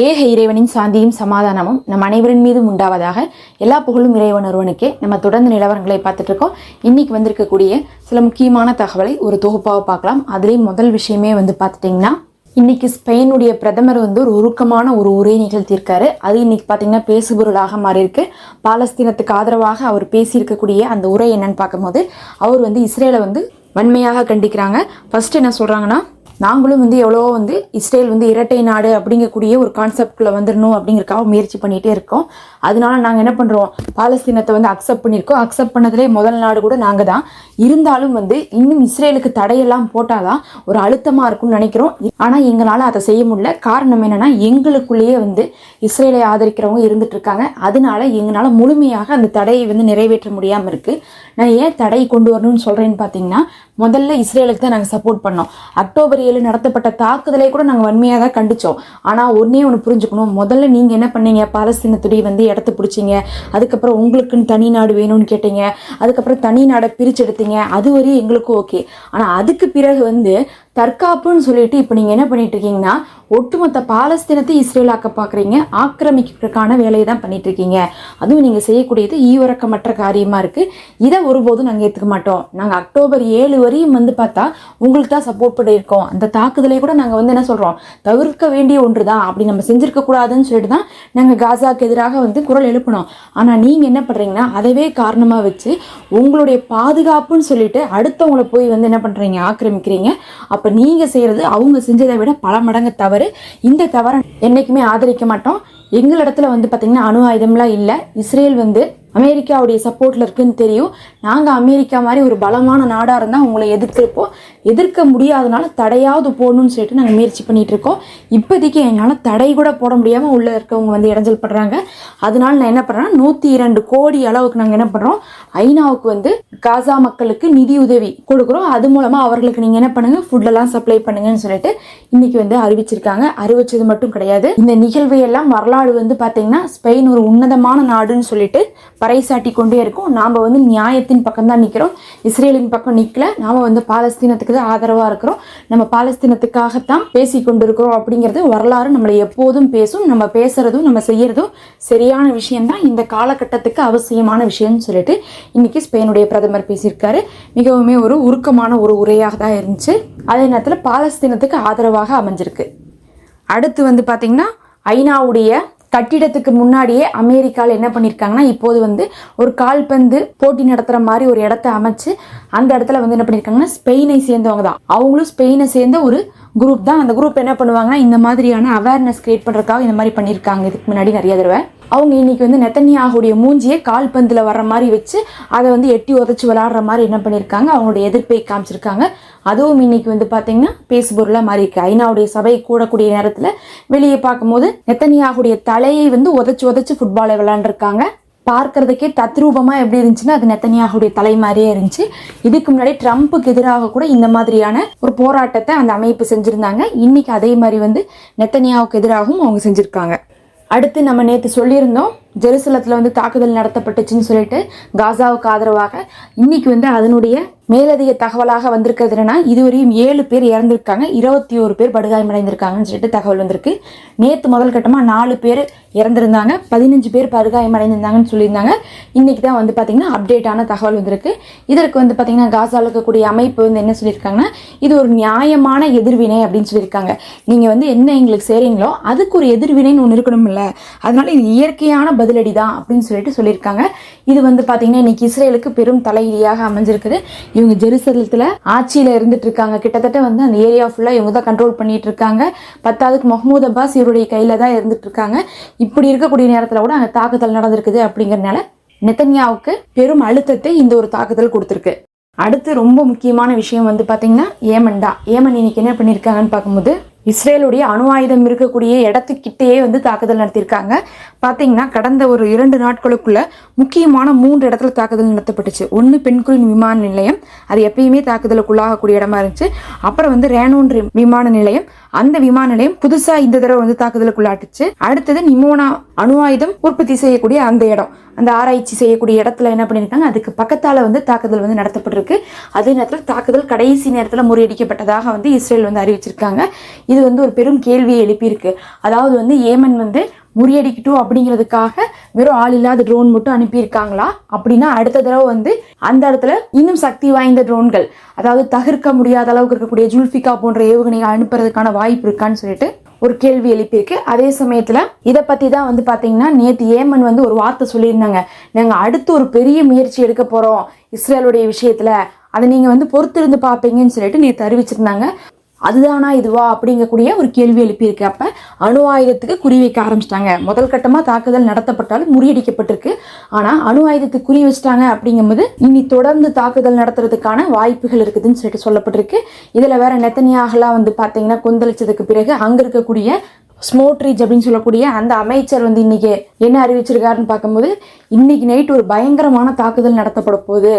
ஏக இறைவனின் சாந்தியும் சமாதானமும் நம் அனைவரின் மீதும் உண்டாவதாக எல்லா புகழும் இறைவன் ஒருவனுக்கே நம்ம தொடர்ந்து நிலவரங்களை பார்த்துட்டு இருக்கோம் இன்னைக்கு வந்திருக்கக்கூடிய சில முக்கியமான தகவலை ஒரு தொகுப்பாக பார்க்கலாம். அதுலேயும் முதல் விஷயமே வந்து பார்த்துட்டிங்கன்னா இன்னைக்கு ஸ்பெயினுடைய பிரதமர் வந்து ஒரு உருக்கமான ஒரு உரை நிகழ்த்தியிருக்காரு. அது இன்னைக்கு பார்த்தீங்கன்னா பேசுபொருளாக மாறியிருக்கு. பாலஸ்தீனத்துக்கு ஆதரவாக அவர் பேசியிருக்கக்கூடிய அந்த உரை என்னன்னு பார்க்கும்போது அவர் வந்து இஸ்ரேலை வந்து வன்மையாக கண்டிக்கிறாங்க. ஃபர்ஸ்ட் என்ன சொல்றாங்கன்னா நாங்களும் வந்து எவ்வளோ வந்து இஸ்ரேல் வந்து இரட்டை நாடு அப்படிங்கக்கூடிய ஒரு கான்செப்ட்குள்ளே வந்துடணும் அப்படிங்கிறக்காக முயற்சி பண்ணிகிட்டே இருக்கோம். அதனால நாங்கள் என்ன பண்ணுறோம் பாலஸ்தீனத்தை வந்து அக்செப்ட் பண்ணியிருக்கோம். அக்செப்ட் பண்ணதுலே முதல் நாடு கூட நாங்கள் தான். இருந்தாலும் வந்து இன்னும் இஸ்ரேலுக்கு தடையெல்லாம் போட்டாதான் ஒரு அழுத்தமாக இருக்கும்னு நினைக்கிறோம். ஆனால் எங்களால் அதை செய்ய முடியல. காரணம் என்னென்னா எங்களுக்குள்ளேயே வந்து இஸ்ரேலை ஆதரிக்கிறவங்க இருந்துகிட்ருக்காங்க அதனால எங்களால் முழுமையாக அந்த தடையை வந்து நிறைவேற்ற முடியாமல் இருக்குது நான் ஏன் தடை கொண்டு வரணும்னு சொல்கிறேன்னு பார்த்தீங்கன்னா முதல்ல இஸ்ரேலுக்கு தான் நாங்கள் சப்போர்ட் பண்ணோம். அக்டோபர் ஏழு நடத்தப்பட்ட தாக்குதலை கூட நாங்கள் வன்மையாக தான் கண்டிச்சோம். ஆனால் ஒன்றே ஒன்று புரிஞ்சுக்கணும். முதல்ல நீங்கள் என்ன பண்ணீங்க? பாலஸ்தீனத்துடைய வந்து இடத்த பிடிச்சிங்க. அதுக்கப்புறம் உங்களுக்குன்னு தனி நாடு வேணும்னு கேட்டீங்க. அதுக்கப்புறம் தனி நாடை பிரிச்செடுத்தீங்க அது வரையும் எங்களுக்கும் ஓகே ஆனால் அதுக்கு பிறகு வந்து தற்காப்புன்னு சொல்லிட்டு இப்போ நீங்கள் என்ன பண்ணிட்டு இருக்கீங்கன்னா ஒட்டுமொத்த பாலஸ்தீனத்தை இஸ்ரேலாக்க பார்க்குறீங்க ஆக்கிரமிக்கிறதுக்கான வேலையை தான் பண்ணிட்டு இருக்கீங்க. அதுவும் நீங்கள் செய்யக்கூடியது ஈவரக்கமற்ற காரியமாக இருக்குது இதை ஒருபோதும் நாங்கள் ஏற்றுக்க மாட்டோம். நாங்கள் அக்டோபர் ஏழு வரையும் வந்து பார்த்தா உங்களுக்கு தான் சப்போர்ட் பண்ணியிருக்கோம் அந்த தாக்குதலை கூட நாங்கள் வந்து என்ன சொல்கிறோம் தவிர்க்க வேண்டிய ஒன்று தான் அப்படி நம்ம செஞ்சிருக்க கூடாதுன்னு சொல்லிட்டு தான் நாங்கள் காசாக்கு எதிராக வந்து குரல் எழுப்பினோம். ஆனால் நீங்கள் என்ன பண்ணுறீங்கன்னா அதவே காரணமாக வச்சு உங்களுடைய பாதுகாப்புன்னு சொல்லிட்டு அடுத்தவங்களை போய் வந்து என்ன பண்ணுறீங்க ஆக்கிரமிக்கிறீங்க. அப்போ நீங்கள் செய்கிறது அவங்க செஞ்சதை விட பல மடங்கு தவறு. இந்த தவறை என்றைக்குமே ஆதரிக்க மாட்டோம். எங்களிடத்துல வந்து பார்த்திங்கன்னா அணு ஆயுதம்லாம் இல்லை. இஸ்ரேல் வந்து அமெரிக்காவுடைய சப்போர்ட்டில் இருக்குன்னு தெரியும். நாங்கள் அமெரிக்கா மாதிரி ஒரு பலமான நாடாக இருந்தால் உங்களை எதிர்த்திருப்போம். எதிர்க்க முடியாதனால தடையாவது போடணும்னு சொல்லிட்டு நாங்கள் முயற்சி பண்ணிட்டு இருக்கோம். இப்போதைக்கு என்னால் தடை கூட போட முடியாமல் உள்ளே இருக்கவங்க வந்து இடைஞ்சல் படுறாங்க. அதனால நான் என்ன பண்ணுறேன்னா நூற்றி இரண்டு கோடி அளவுக்கு நாங்கள் என்ன பண்ணுறோம் ஐநாவுக்கு வந்து காசா மக்களுக்கு நிதி உதவி கொடுக்குறோம். அது மூலமாக அவர்களுக்கு நீங்கள் என்ன பண்ணுங்க? ஃபுட்டெல்லாம் சப்ளை பண்ணுங்கன்னு சொல்லிட்டு இன்னைக்கு வந்து அறிவிச்சிருக்காங்க. அறிவிச்சது மட்டும் கிடையாது. இந்த நிகழ்வை எல்லாம் வரலாறு வந்து பார்த்திங்கன்னா ஸ்பெயின் ஒரு உன்னதமான நாடுன்னு சொல்லிட்டு பறைசாட்டி கொண்டே இருக்கும். நாம் வந்து நியாயத்தின் பக்கம் தான் நிற்கிறோம் இஸ்ரேலின் பக்கம் நிற்கல நாம் வந்து பாலஸ்தீனத்துக்கு தான் ஆதரவாக இருக்கிறோம். நம்ம பாலஸ்தீனத்துக்காகத்தான் பேசி கொண்டிருக்கிறோம் அப்படிங்கிறது வரலாறு நம்மளை எப்போதும் பேசும். நம்ம பேசுகிறதும் நம்ம செய்கிறதும் சரியான விஷயம்தான். இந்த காலகட்டத்துக்கு அவசியமான விஷயம்னு சொல்லிட்டு இன்றைக்கி ஸ்பெயினுடைய பிரதமர் பேசியிருக்காரு. மிகவுமே ஒரு உருக்கமான ஒரு உரையாக தான் இருந்துச்சு. அதே நேரத்தில் பாலஸ்தீனத்துக்கு ஆதரவாக அமைஞ்சிருக்கு. அடுத்து வந்து பார்த்திங்கன்னா ஐநாவுடைய கட்டிடத்துக்கு முன்னாடியே அமெரிக்காவில் என்ன பண்ணியிருக்காங்கன்னா இப்போது வந்து ஒரு கால்பந்து போட்டி நடத்துகிற மாதிரி ஒரு இடத்த அமைச்சு அந்த இடத்துல வந்து என்ன பண்ணியிருக்காங்கன்னா ஸ்பெயினை சேர்ந்தவங்க தான். அவங்களும் ஸ்பெயினை சேர்ந்த ஒரு குரூப் தான். அந்த குரூப் என்ன பண்ணுவாங்கன்னா இந்த மாதிரியான அவேர்னஸ் கிரியேட் பண்ணுறதுக்காக இந்த மாதிரி பண்ணியிருக்காங்க இதுக்கு முன்னாடி நிறைய தடவை. அவங்க இன்னைக்கு வந்து நெத்தன்யாகுடைய மூஞ்சியை கால்பந்தில் வர்ற மாதிரி வச்சு அதை வந்து எட்டி உதச்சி விளாடுற மாதிரி என்ன பண்ணியிருக்காங்க அவங்களுடைய எதிர்ப்பை காமிச்சிருக்காங்க. அதுவும் இன்னைக்கு வந்து பார்த்தீங்கன்னா பேசுபொருளாக மாறி இருக்கு ஐநாவுடைய சபை கூடக்கூடிய நேரத்தில் வெளியே பார்க்கும்போது நெத்தன்யாகுடைய தலையை வந்து உதச்சி உதச்சி ஃபுட்பாலை விளாண்டுருக்காங்க பார்க்கறதுக்கே தத்ரூபமாக எப்படி இருந்துச்சுன்னா அது நெத்தனியாகுடைய தலை மாதிரியே இருந்துச்சு. இதுக்கு முன்னாடி ட்ரம்ப்புக்கு எதிராக கூட இந்த மாதிரியான ஒரு போராட்டத்தை அந்த அமைப்பு செஞ்சுருந்தாங்க. இன்னைக்கு அதே மாதிரி வந்து நெத்தனியாவுக்கு எதிராகவும் அவங்க செஞ்சுருக்காங்க. அடுத்து நம்ம நேற்று சொல்லியிருந்தோம் ஜெருசலத்தில் வந்து தாக்குதல் நடத்தப்பட்டுச்சுன்னு சொல்லிட்டு காசாவுக்கு ஆதரவாக இன்னைக்கு வந்து அதனுடைய மேலதிக தகவலாக வந்திருக்கிறது என்னன்னா இதுவரையும் ஏழு பேர் இறந்திருக்காங்க. இருபத்தி ஒரு பேர் படுகாயமடைந்திருக்காங்கன்னு சொல்லிட்டு தகவல் வந்திருக்கு. நேற்று முதல் கட்டமாக நாலு பேர் இறந்திருந்தாங்க. பதினஞ்சு பேர் படுகாயமடைந்திருந்தாங்கன்னு சொல்லியிருந்தாங்க. இன்னைக்கு தான் வந்து பார்த்தீங்கன்னா அப்டேட்டான தகவல் வந்திருக்கு. இதற்கு வந்து பார்த்தீங்கன்னா காசாவில் இருக்கக்கூடிய அமைப்பு வந்து என்ன சொல்லியிருக்காங்கன்னா இது ஒரு நியாயமான எதிர்வினை அப்படின்னு சொல்லியிருக்காங்க. நீங்கள் வந்து என்ன எங்களுக்கு செய்கிறீங்களோ அதுக்கு ஒரு எதிர்வினைன்னு ஒன்று இருக்கணும்ல. அதனால இது இயற்கையான பதிலடி தான் அப்படின்னு சொல்லிட்டு சொல்லியிருக்காங்க. இது வந்து பார்த்தீங்கன்னா இன்னைக்கு இஸ்ரேலுக்கு பெரும் தலையீடியாக அமைஞ்சிருக்குது. இவங்க ஜெருசலத்தில் ஆட்சியில் இருந்துட்டு இருக்காங்க. கிட்டத்தட்ட வந்து அந்த ஏரியா ஃபுல்லாக இவங்க தான் கண்ட்ரோல் பண்ணிட்டு இருக்காங்க. பத்தாவதுக்கு முகமது அப்பாஸ் இவருடைய கையில் தான் இருந்துட்டு இருக்காங்க. இப்படி இருக்கக்கூடிய நேரத்தில் கூட அங்கே தாக்குதல் நடந்திருக்குது அப்படிங்கிறனால நெத்தன்யாவுக்கு பெரும் அழுத்தத்தை இந்த ஒரு தாக்குதல் கொடுத்துருக்கு. அடுத்து ரொம்ப முக்கியமான விஷயம் வந்து பார்த்தீங்கன்னா ஏமன் தான். ஏமன் இன்னைக்கு என்ன பண்ணியிருக்காங்கன்னு பார்க்கும்போது இஸ்ரேலுடைய அணு ஆயுதம் இருக்கக்கூடிய இடத்துக்கிட்டேயே வந்து தாக்குதல் நடத்தியிருக்காங்க. பார்த்தீங்கன்னா கடந்த ஒரு இரண்டு நாட்களுக்குள்ள முக்கியமான மூன்று இடத்துல தாக்குதல் நடத்தப்பட்டுச்சு. ஒன்று பெண்குரின் விமான நிலையம். அது எப்பயுமே தாக்குதலுக்குள்ளாகக்கூடிய இடமா இருந்துச்சு. அப்புறம் வந்து ரேனோன் விமான நிலையம். அந்த விமான நிலையம் புதுசா இந்த தடவை வந்து தாக்குதலுக்குள்ளாட்டுச்சு. அடுத்தது நிமோனா அணு ஆயுதம் உற்பத்தி செய்யக்கூடிய அந்த இடம். அந்த ஆராய்ச்சி செய்யக்கூடிய இடத்துல என்ன பண்ணியிருக்காங்க? அதுக்கு பக்கத்தால் வந்து தாக்குதல் வந்து நடத்தப்பட்டிருக்கு. அதே நேரத்தில் தாக்குதல் கடைசி நேரத்தில் முறியடிக்கப்பட்டதாக வந்து இஸ்ரேல் வந்து அறிவிச்சிருக்காங்க. இது வந்து ஒரு பெரும் கேள்வியை எழுப்பியிருக்கு. அதாவது வந்து ஏமன் வந்து முறியடிக்கட்டும் அப்படிங்கிறதுக்காக வெறும் ஆள் இல்லாத ட்ரோன் மட்டும் அனுப்பியிருக்காங்களா? அப்படின்னா அடுத்த தடவை வந்து அந்த இடத்துல இன்னும் சக்தி வாய்ந்த ட்ரோன்கள் அதாவது தவிர்க்க முடியாத அளவுக்கு இருக்கக்கூடிய ஜுல்ஃபிகா போன்ற ஏவுகணைகள் அனுப்புறதுக்கான வாய்ப்பு இருக்கான்னு சொல்லிட்டு ஒரு கேள்வி எழுப்பியிருக்கு. அதே சமயத்துல இதை பத்தி தான் வந்து பாத்தீங்கன்னா நேத்து ஏமன் வந்து ஒரு வார்த்தை சொல்லியிருந்தாங்க. நாங்க அடுத்து ஒரு பெரிய முயற்சி எடுக்க போறோம் இஸ்ரேலுடைய விஷயத்துல. அதை நீங்க வந்து பொறுத்திருந்து பார்ப்பீங்கன்னு சொல்லிட்டு நேற்று அறிவிச்சிருந்தாங்க. அதுதானா இதுவா அப்படிங்கக்கூடிய ஒரு கேள்வி எழுப்பியிருக்கு. அப்போ அணு ஆயுதத்துக்கு குறி வைக்க ஆரம்பிச்சிட்டாங்க. முதல் கட்டமாக தாக்குதல் நடத்தப்பட்டாலும் முறியடிக்கப்பட்டிருக்கு. ஆனால் அணு ஆயுதத்துக்கு குறி வச்சிட்டாங்க அப்படிங்கும்போது இனி தொடர்ந்து தாக்குதல் நடத்துறதுக்கான வாய்ப்புகள் இருக்குதுன்னு சொல்லிட்டு சொல்லப்பட்டிருக்கு. இதில் வேற நெத்தனியாகலாம் வந்து பார்த்தீங்கன்னா கொந்தளிச்சதுக்கு பிறகு அங்கே இருக்கக்கூடிய ஸ்மோட்ரிச் அப்படின்னு சொல்லக்கூடிய அந்த அமைச்சர் வந்து இன்னைக்கு என்ன அறிவிச்சிருக்காருன்னு பார்க்கும்போது இன்னைக்கு நைட் ஒரு பயங்கரமான தாக்குதல் நடத்தப்பட போகுது.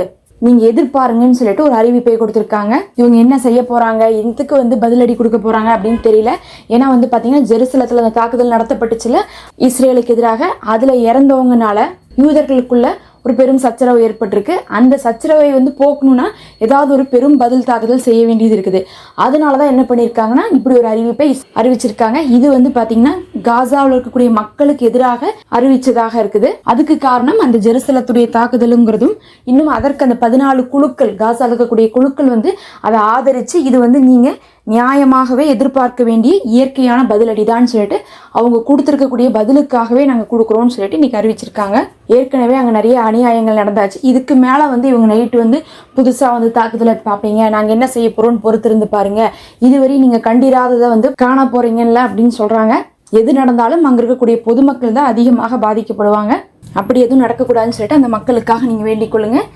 நீங்க எதிர்பாருங்கன்னு சொல்லிட்டு ஒரு அறிவிப்பை கொடுத்துருக்காங்க. இவங்க என்ன செய்ய போறாங்க? எதுக்கு வந்து பதிலடி கொடுக்க போறாங்க அப்படின்னு தெரியல. ஏன்னா வந்து பாத்தீங்கன்னா ஜெருசலத்துல அந்த தாக்குதல் நடத்தப்பட்டுச்சுல இஸ்ரேலுக்கு எதிராக. அதுல இறந்தவங்கனால யூதர்களுக்குள்ள ஒரு பெரும் சச்சரவு ஏற்பட்டிருக்கு. அந்த சச்சரவை வந்து போக்கணும்னா ஏதாவது ஒரு பெரும் பதில் தாக்குதல் செய்ய வேண்டியது இருக்குது. அதனால தான் என்ன பண்ணியிருக்காங்கன்னா இப்படி ஒரு அறிவிப்பை அறிவிச்சிருக்காங்க. இது வந்து பார்த்தீங்கன்னா காசாவில் இருக்கக்கூடிய மக்களுக்கு எதிராக அறிவிச்சதாக இருக்குது. அதுக்கு காரணம் அந்த ஜெருசலத்துடைய தாக்குதலுங்கிறதும் இன்னும் அதற்கு அந்த பதினாலு குழுக்கள் காசாவில் இருக்கக்கூடிய குழுக்கள் வந்து அதை ஆதரித்து இது வந்து நீங்கள் நியாயமாகவே எதிர்பார்க்க வேண்டிய இயற்கையான பதிலடிதான்னு சொல்லிட்டு அவங்க கொடுத்துருக்கக்கூடிய பதிலுக்காகவே நாங்கள் கொடுக்குறோம்னு சொல்லிட்டு இன்னைக்கு அறிவிச்சிருக்காங்க. ஏற்கனவே அங்கே நிறைய அநியாயங்கள் நடந்தாச்சு. இதுக்கு மேலே வந்து இவங்க நைட்டு வந்து புதுசாக வந்து தாக்குதலை பார்ப்பீங்க. நாங்கள் என்ன செய்ய போகிறோம்னு பொறுத்திருந்து பாருங்கள் இதுவரை நீங்கள் கண்டிராததை வந்து காண போகிறீங்கல்ல அப்படின்னு சொல்கிறாங்க எது நடந்தாலும் அங்கே இருக்கக்கூடிய பொதுமக்கள் தான் அதிகமாக பாதிக்கப்படுவாங்க. அப்படி எதுவும் நடக்கக்கூடாதுன்னு சொல்லிட்டு அந்த மக்களுக்காக நீங்கள் வேண்டிக் கொள்ளுங்கள்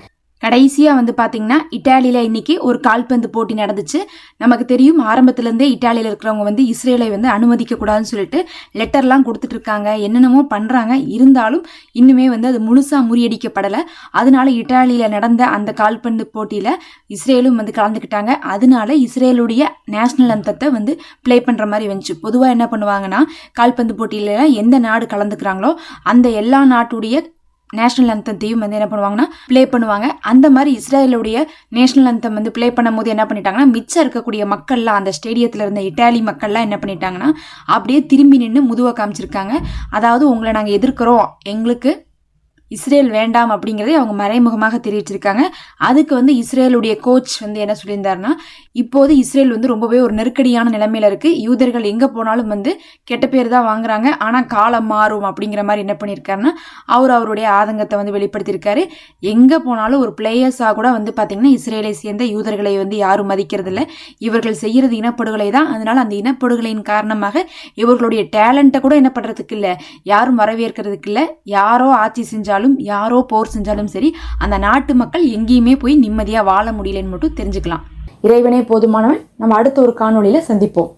கடைசியாக வந்து பார்த்தீங்கன்னா இட்டாலியில் இன்னைக்கு ஒரு கால்பந்து போட்டி நடந்துச்சு. நமக்கு தெரியும் ஆரம்பத்துலேருந்தே இட்டாலியில் இருக்கிறவங்க வந்து இஸ்ரேலை வந்து அனுமதிக்கக்கூடாதுன்னு சொல்லிட்டு லெட்டர்லாம் கொடுத்துட்டு இருக்காங்க என்னென்னமோ பண்ணுறாங்க இருந்தாலும் இன்னுமே வந்து அது முழுசாக முறியடிக்கப்படலை. அதனால இட்டாலியில் நடந்த அந்த கால்பந்து போட்டியில் இஸ்ரேலும் வந்து கலந்துக்கிட்டாங்க. அதனால இஸ்ரேலுடைய நேஷனல் அந்தத்தை வந்து ப்ளே பண்ணுற மாதிரி வந்துச்சு. பொதுவாக என்ன பண்ணுவாங்கன்னா கால்பந்து போட்டியிலலாம் எந்த நாடு கலந்துக்கிறாங்களோ அந்த எல்லா நாட்டுடைய நேஷனல் அந்தத்தையும் வந்து என்ன பண்ணுவாங்கன்னா ப்ளே பண்ணுவாங்க. அந்த மாதிரி இஸ்ரேலுடைய நேஷனல் அந்தம் வந்து ப்ளே பண்ணும்போது என்ன பண்ணிட்டாங்கன்னா மிச்சம் இருக்கக்கூடிய மக்கள்லாம் அந்த ஸ்டேடியத்தில் இருந்த இட்டாலி மக்கள்லாம் என்ன பண்ணிட்டாங்கன்னா அப்படியே திரும்பி நின்று முதுவை காமிச்சிருக்காங்க. அதாவது உங்களை நாங்கள் எதிர்க்கிறோம். எங்களுக்கு இஸ்ரேல் வேண்டாம் அப்படிங்கிறதே அவங்க மறைமுகமாக தெரிவிச்சிருக்காங்க. அதுக்கு வந்து இஸ்ரேலுடைய கோச் வந்து என்ன சொல்லியிருந்தாருன்னா இப்போது இஸ்ரேல் வந்து ரொம்பவே ஒரு நெருக்கடியான நிலைமையில இருக்கு. யூதர்கள் எங்க போனாலும் வந்து கெட்ட பேர் தான் வாங்குறாங்க. ஆனா காலம் மாறும் அப்படிங்கிற மாதிரி என்ன பண்ணியிருக்காருன்னா அவர் அவருடைய ஆதங்கத்தை வந்து வெளிப்படுத்தியிருக்காரு. எங்க போனாலும் ஒரு பிளேயர்ஸாக கூட வந்து பார்த்தீங்கன்னா இஸ்ரேலை சேர்ந்த யூதர்களை வந்து யாரும் மதிக்கிறதில்ல. இவர்கள் செய்யறது இனப்படுகொலை தான். அதனால அந்த இனப்படுகொலையின் காரணமாக இவர்களுடைய டேலண்ட்டை கூட என்ன பண்றதுக்கு இல்லை. யாரும் வரவேற்கிறதுக்கு இல்லை. யாரோ ஆட்சி செஞ்சாலும் யாரோ போர் செஞ்சாலும் சரி அந்த நாட்டு மக்கள் எங்கேயுமே போய் நிம்மதியா வாழ முடியலன்னு மட்டும் தெரிஞ்சுக்கலாம். இறைவனே போதுமானவன். நம்ம அடுத்த ஒரு காணொலியில் சந்திப்போம்.